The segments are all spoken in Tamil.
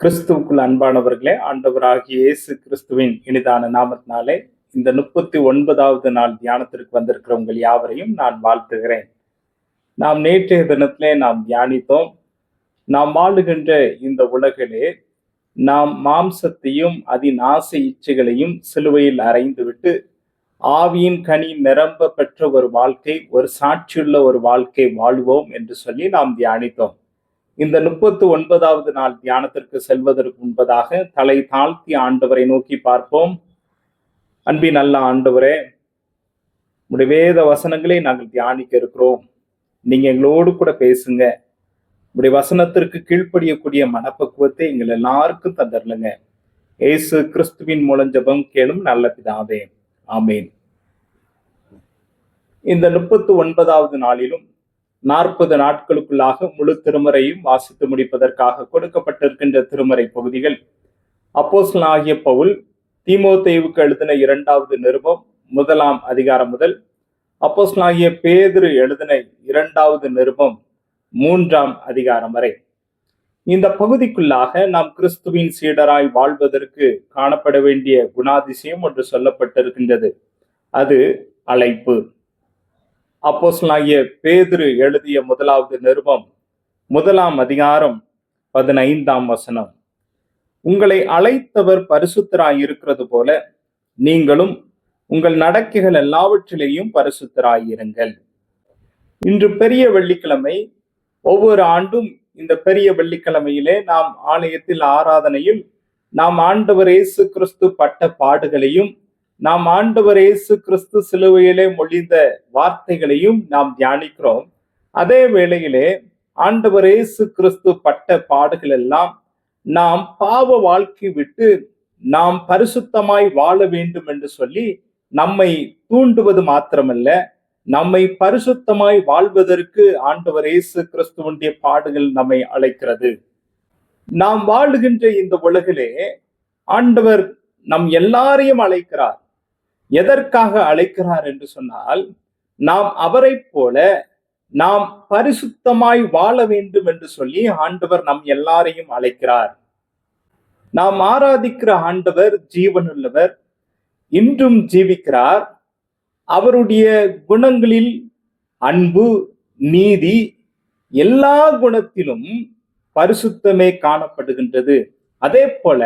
கிறிஸ்துவுக்குள் அன்பானவர்களே ஆண்டவராகிய இயேசு கிறிஸ்துவின் இனிதான நாமத்தினாலே இந்த முப்பத்தி ஒன்பதாவது நாள் தியானத்திற்கு வந்திருக்கிற உங்கள் யாவரையும் நான் வாழ்த்துகிறேன். நாம் நேற்றைய தினத்திலே நாம் தியானித்தோம். நாம் வாழுகின்ற இந்த உலகிலே நாம் மாம்சத்தையும் அதன் ஆசை இச்சைகளையும் சிலுவையில் அறைந்துவிட்டு ஆவியின் கனி நிரம்ப பெற்ற ஒரு வாழ்க்கை ஒரு சாட்சியுள்ள ஒரு வாழ்க்கை வாழ்வோம் என்று சொல்லி நாம் தியானித்தோம். இந்த முப்பத்து ஒன்பதாவது நாள் தியானத்திற்கு செல்வதற்கு முன்பதாக தலை தாழ்த்தி ஆண்டவரை நோக்கி பார்ப்போம். அன்பின் நல்ல ஆண்டவரே உடைய வேத வசனங்களை நாங்கள் தியானிக்க இருக்கிறோம். நீங்க எங்களோடு கூட பேசுங்க. உடைய வசனத்திற்கு கீழ்ப்படியக்கூடிய மனப்பக்குவத்தை எங்கள் எல்லாருக்கும் தந்துடலுங்க ஏசு கிறிஸ்துவின் மூலம் ஜபம் கேளும் நல்ல பிதாவே. ஆமேன். இந்த முப்பத்து ஒன்பதாவது நாளிலும் நாற்பது நாட்களுக்குள்ளாக முழு திருமறையும் வாசித்து முடிப்பதற்காக கொடுக்கப்பட்டிருக்கின்ற திருமறை பகுதிகள். அப்போஸ்தலன் ஆகிய பவுல் தீமோத்தேவுக்கு எழுதின இரண்டாவது நிருபம் முதலாம் அதிகாரம் முதல் அப்போஸ்தலன் ஆகிய பேதிரு எழுதின இரண்டாவது நிருபம் மூன்றாம் அதிகாரம் வரை. இந்த பகுதிக்குள்ளாக நாம் கிறிஸ்துவின் சீடராய் வாழ்வதற்கு காணப்பட வேண்டிய குணாதிசயம் ஒன்று சொல்லப்பட்டிருக்கின்றது. அது அழைப்பு. அப்போஸ்லாகிய பேதுரு எழுதிய முதலாவது நிருபம் முதலாம் அதிகாரம் பதினைந்தாம் வசனம். உங்களை அழைத்தவர் பரிசுத்தராய் இருக்கிறது போல நீங்களும் உங்கள் நடக்கைகள் எல்லாவற்றிலேயும் பரிசுத்தராயிருங்கள். இன்று பெரிய வெள்ளிக்கிழமை. ஒவ்வொரு ஆண்டும் இந்த பெரிய வெள்ளிக்கிழமையிலே நாம் ஆலயத்தில் ஆராதனையும் நாம் ஆண்டவர் இயேசு கிறிஸ்து பட்ட பாடுகளையும் நாம் ஆண்டவர் இயேசு கிறிஸ்து சிலுவையிலே மொழிந்த வார்த்தைகளையும் நாம் தியானிக்கிறோம். அதே வேளையிலே ஆண்டவர் இயேசு கிறிஸ்து பட்ட பாடுகள் எல்லாம் நாம் பாவ வாழ்க்கை விட்டு நாம் பரிசுத்தமாய் வாழ வேண்டும் என்று சொல்லி நம்மை தூண்டுவது மாத்திரமல்ல நம்மை பரிசுத்தமாய் வாழ்வதற்கு ஆண்டவர் இயேசு கிறிஸ்துவனுடைய பாடுகள் நம்மை அழைக்கிறது. நாம் வாழுகின்ற இந்த உலகிலே ஆண்டவர் நம் எல்லாரையும் அழைக்கிறார். எதற்காக அழைக்கிறார் என்று சொன்னால் நாம் அவரை போல நாம் பரிசுத்தமாய் வாழ வேண்டும் என்று சொல்லி ஆண்டவர் நம் எல்லாரையும் அழைக்கிறார். நாம் ஆராதிக்கிற ஆண்டவர் ஜீவனுள்ளவர் இன்றும் ஜீவிக்கிறார். அவருடைய குணங்களில் அன்பு நீதி எல்லா குணத்திலும் பரிசுத்தமே காணப்படுகின்றது. அதே போல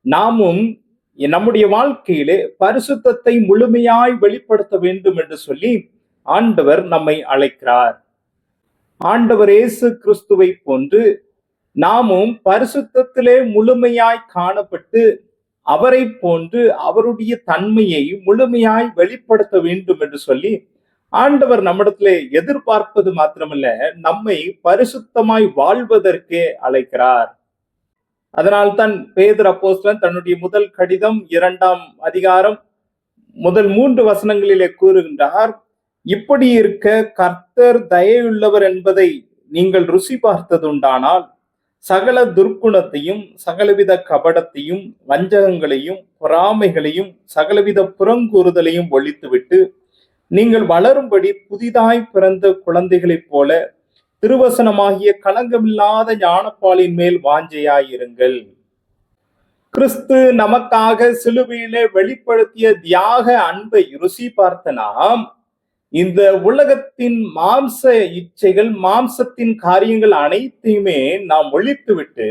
நாமும் நம்முடைய வாழ்க்கையிலே பரிசுத்தத்தை முழுமையாய் வெளிப்படுத்த வேண்டும் என்று சொல்லி ஆண்டவர் நம்மை அழைக்கிறார். ஆண்டவர் இயேசு கிறிஸ்துவை போன்று நாமும் பரிசுத்தத்திலே முழுமையாய் காணப்பட்டு அவரை போன்று அவருடைய தன்மையை முழுமையாய் வெளிப்படுத்த வேண்டும் என்று சொல்லி ஆண்டவர் நம்மிடத்திலே எதிர்பார்ப்பது மாத்திரமல்ல நம்மை பரிசுத்தமாய் வாழ்வதற்கே அழைக்கிறார். அதனால்தான் பேதர் அப்போஸ்டன் தன்னுடைய முதல் கடிதம் இரண்டாம் அதிகாரம் முதல் மூன்று வசனங்களிலே கூறுகின்றார் இப்படி இருக்க கர்த்தர் தயவுள்ளவர் என்பதை நீங்கள் ருசி பார்த்ததுண்டானால் சகல துர்க்குணத்தையும் சகலவித கபடத்தையும் வஞ்சகங்களையும் பொறாமைகளையும் சகலவித புறங்கூறுதலையும் ஒழித்துவிட்டு நீங்கள் வளரும்படி புதிதாய் பிறந்த குழந்தைகளைப் போல திருவசனமாகிய களங்கமில்லாத ஞானப்பாலின் மேல் வாஞ்சையாயிருங்கள். கிறிஸ்து நமக்காக சிலுவையிலே வெளிப்படுத்திய தியாக அன்பை ருசி பார்த்த நாம் இந்த உலகத்தின் மாம்ச இச்சைகள் மாம்சத்தின் காரியங்கள் அனைத்தையுமே நாம் ஒழித்துவிட்டு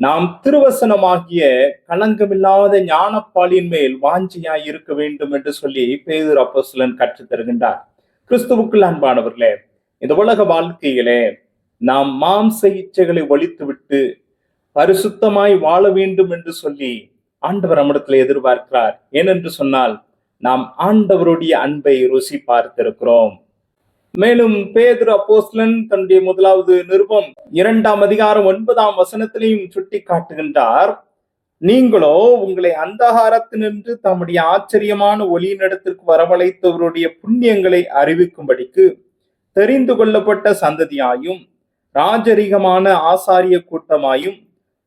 நாம் திருவசனமாகிய களங்கமில்லாத ஞானப்பாலின் மேல் வாஞ்சியாய் இருக்க வேண்டும் என்று சொல்லி பேதூர் அப்போஸ்தலன் கற்றுத் தருகின்றார் கிறிஸ்துவுக்குள் அன்பானவர்களே இந்த உலக வாழ்க்கையிலே நாம் மாம்ச இச்சைகளை ஒழித்துவிட்டு பரிசுத்தமாய் வாழ வேண்டும் என்று சொல்லி ஆண்டவர் நம்மிடத்தில் எதிர்பார்க்கிறார். ஏனென்று சொன்னால் நாம் ஆண்டவருடைய அன்பை ருசி பார்த்திருக்கிறோம். மேலும் பேதுரு அப்போஸ்லன் தன்னுடைய முதலாவது நிருபம் இரண்டாம் அதிகாரம் ஒன்பதாம் வசனத்திலையும் சுட்டி காட்டுகின்றார் நீங்களோ உங்களை அந்தகாரத்தினின்று தம்முடைய ஆச்சரியமான ஒளியினிடத்திற்கு வரவழைத்தவருடைய புண்ணியங்களை அறிவிக்கும்படிக்கு தெரிந்து கொள்ளப்பட்ட சந்ததியாயும் ராஜரிகமான ஆசாரிய கூட்டமாயும்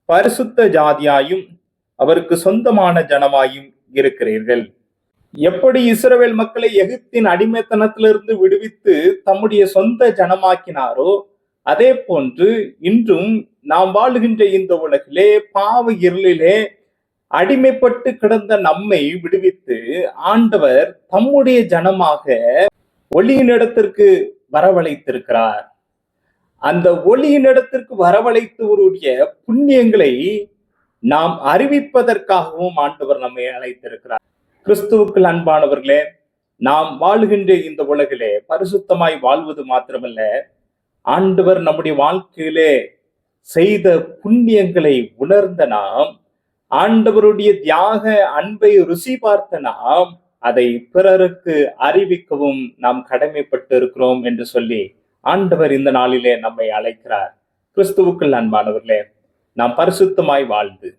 பரிசுத்த ஜாதியாயும் அவருக்கு சொந்தமான ஜனமாயும் இருக்கிறீர்கள். எப்படி இஸ்ரவேல் மக்களை எகிப்தின் அடிமைத்தனத்திலிருந்து விடுவித்து தம்முடைய சொந்த ஜனமாக்கினாரோ அதே போன்று இன்றும் நாம் வாழுகின்ற இந்த உலகிலே பாவ இருளிலே அடிமைப்பட்டு கிடந்த நம்மை விடுவித்து ஆண்டவர் தம்முடைய ஜனமாக ஒளியினிடத்திற்கு வரவழைத்திருக்கிறார். அந்த ஒளியினிடத்திற்கு வரவழைத்தவருடைய புண்ணியங்களை நாம் அறிவிப்பதற்காகவும் ஆண்டவர் நம்மை அழைத்திருக்கிறார். கிறிஸ்துவுக்குள் அன்பானவர்களே நாம் வாழ்கின்ற இந்த உலகிலே பரிசுத்தமாய் வாழ்வது மாத்திரமல்ல ஆண்டவர் நம்முடைய வாழ்க்கையிலே செய்த புண்ணியங்களை உணர்ந்த நாம் ஆண்டவருடைய தியாக அன்பை ருசி பார்த்த நாம் அதை பிறருக்கு அறிவிக்கவும் நாம் கடமைப்பட்டு இருக்கிறோம் என்று சொல்லி ஆண்டவர் இந்த நாளிலே நம்மை அழைக்கிறார். கிறிஸ்துவுக்குள் அன்பானவர்களே நாம் பரிசுத்தமாய் வாழ்ந்து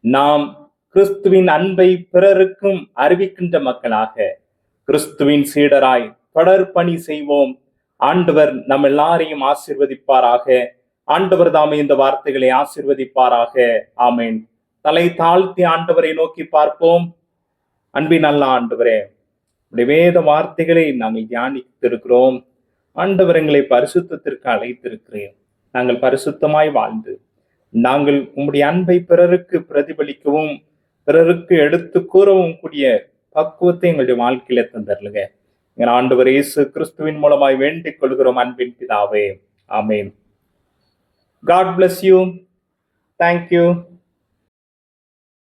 நாம் கிறிஸ்துவின் அன்பை பிறருக்கும் அறிவிக்கின்ற மக்களாக கிறிஸ்துவின் சீடராய் தொடர் பணி செய்வோம். ஆண்டவர் நம்ம எல்லாரையும் ஆசிர்வதிப்பாராக. ஆண்டவர் தாமே இந்த வார்த்தைகளை ஆசிர்வதிப்பாராக. ஆமேன். தலை தாழ்த்தி ஆண்டவரை நோக்கி பார்ப்போம். அன்பின் நல்ல ஆண்டவரே உடைய வேத வார்த்தைகளை நாங்கள் தியானித்திருக்கிறோம். ஆண்டவர் எங்களை பரிசுத்தத்திற்கு அழைத்திருக்கிறேன். நாங்கள் பரிசுத்தமாய் வாழ்ந்து நாங்கள் உம்முடைய அன்பை பிறருக்கு பிரதிபலிக்கவும் பிறருக்கு எடுத்து கூறவும் கூடிய பக்குவத்தை எங்களுடைய வாழ்க்கையில தந்தருளுங்க எங்கள் ஆண்டவர் இயேசு கிறிஸ்துவின் மூலமாய் வேண்டிக் கொள்கிறோம் அன்பின் பிதாவே. Amen. God bless you thank you